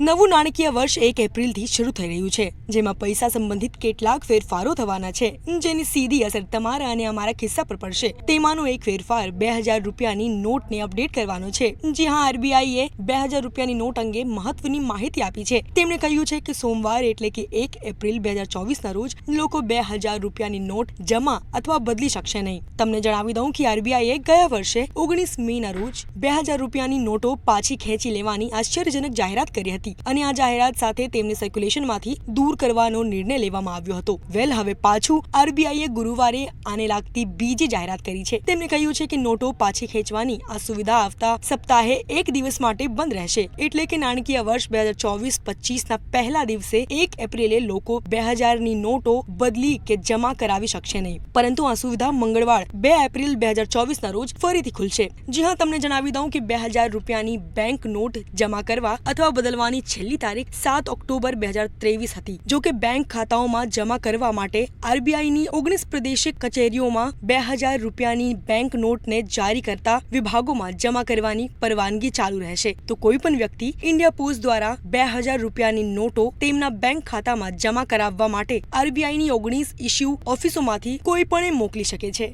નવું નાણાકીય વર્ષ એક એપ્રિલથી શરૂ થઈ રહ્યું છે, જેમાં પૈસા સંબંધિત કેટલાક ફેરફારો થવાના છે, જેની સીધી અસર તમારા અને અમારા ખિસ્સા પર પડશે. તેમાંનો એક ફેરફાર બે હજાર રૂપિયાની નોટને અપડેટ કરવાનો છે, જી હા આરબીઆઈએ બે હજાર રૂપિયાની નોટ અંગે મહત્વની માહિતી આપી છે. તેમણે કહ્યું છે કે સોમવાર એટલે કે એક એપ્રિલ બે હજાર ચોવીસના રોજ લોકો બે હજાર રૂપિયાની નોટ જમા અથવા બદલી શકશે નહીં. તમને જણાવી દઉં કે આરબીઆઈએ ગયા વર્ષે ઓગણીસ મે ના રોજ બે હજાર રૂપિયાની નોટો પાછી ખેંચી લેવાની આશ્ચર્યજનક જાહેરાત કરી હતી. અને આ જાહેરાત સાથે તેમને સર્ક્યુલેશનમાંથી દૂર કરવાનો નિર્ણય લેવામાં આવ્યો હતો. વેલ હવે પાછું આરબીઆઈએ ગુરુવારે આને લાગતી બીજી જાહેરાત કરી છે. તેમણે કહ્યું છે કે નોટો પાછી ખેંચવાની આ સુવિધા આવતા સપ્તાહે એક દિવસ માટે બંધ રહેશે. એટલે કે નાણાકીય વર્ષ બે હજાર ચોવીસ પચીસ ના પહેલા દિવસે એક એપ્રિલે લોકો બે હજારની નોટો બદલી કે જમા કરાવી શકશે નહીં. પરંતુ આ સુવિધા મંગળવાર બે એપ્રિલ બે હજાર ચોવીસ ના રોજ ફરીથી ખુલશે. જી હા, તમને જણાવી દઉં કે બે હજાર રૂપિયાની બેંક નોટ જમા કરવા અથવા બદલવાની છેલ્લી તારીખ સાત ઓક્ટોબર બે હજાર ત્રેવીસ હતી, જો કે બેંક ખાતાઓમાં જમા કરવા માટે આરબીઆઈની ઓગણીસ પ્રદેશિક કચેરીઓમાં બે હજાર રૂપિયાની બેંક નોટને જારી કરતા વિભાગોમાં જમા કરવાની પરવાનગી ચાલુ રહેશે. તો કોઈ પણ વ્યક્તિ ઇન્ડિયા પોસ્ટ દ્વારા બે હજાર રૂપિયાની નોટો તેમના બેંક ખાતામાં જમા કરાવવા માટે આરબીઆઈની ઓગણીસ ઇસ્યુ ઓફિસોમાંથી કોઈ પણ મોકલી શકે છે.